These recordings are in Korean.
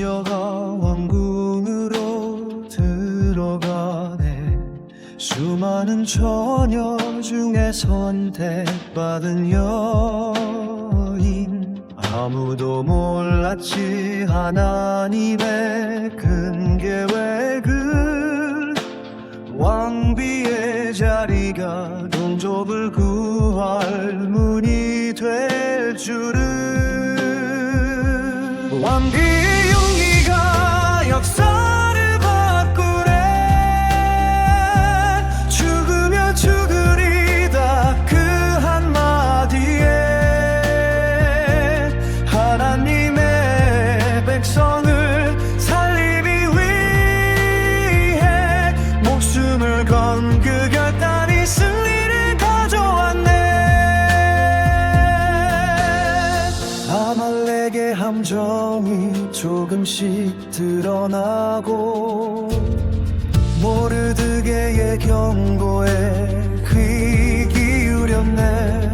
소녀가 왕궁으로 들어가네. 수많은 처녀 중에 선택받은 여인. 아무도 몰랐지 하나님의 큰 계획을. 왕비의 자리가 동족을 구할 문이 될 줄은. 왕비 조금씩 드러나고 모르드게의 경고에 귀 기울였네.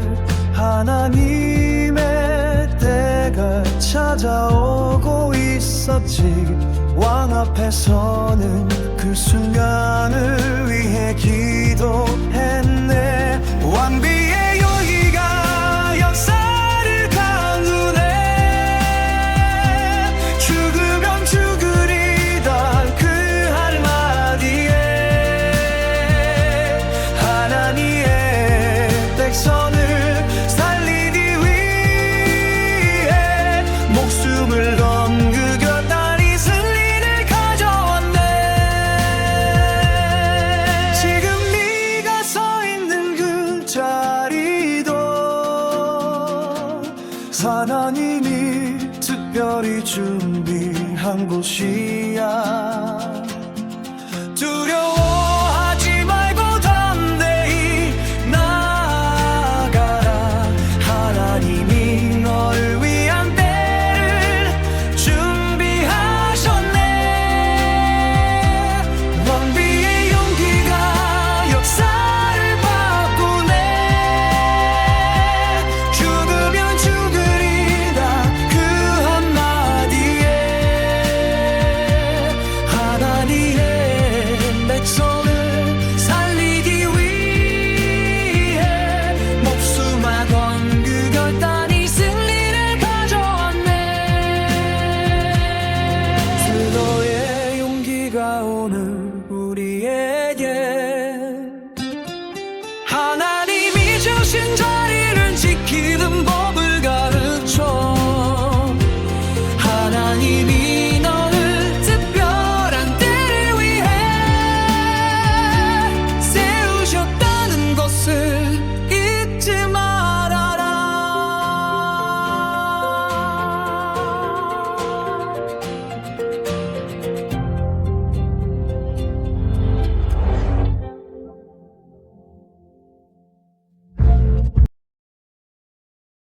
하나님의 때가 찾아오고 있었지. 왕 앞에 서는 그 순간을 위해 기 하나님이 특별히 준비한 곳이야